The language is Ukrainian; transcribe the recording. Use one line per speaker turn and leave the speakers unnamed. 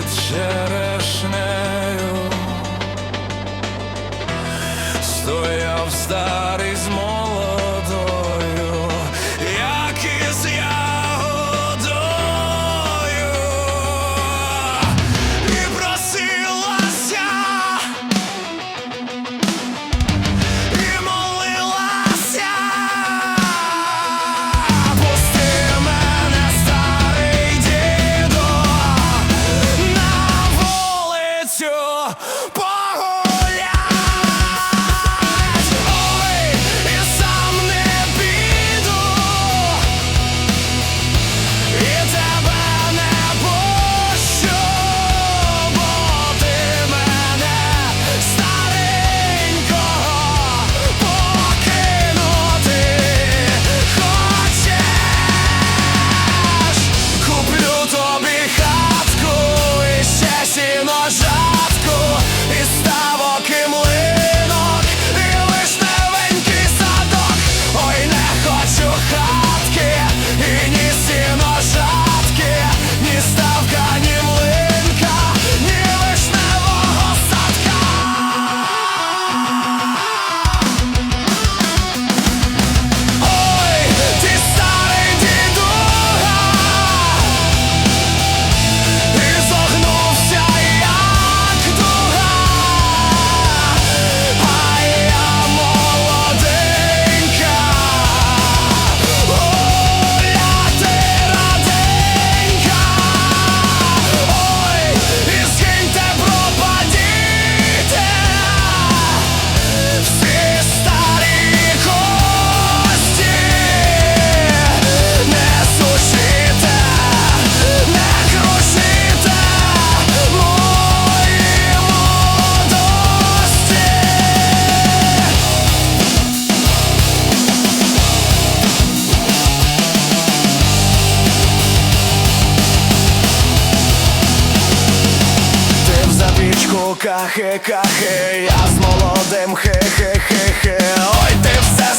під черешнею. Стояв старий руках, хе-хе-хе, я з молодим, хе-хе-хе-хе, ой ти все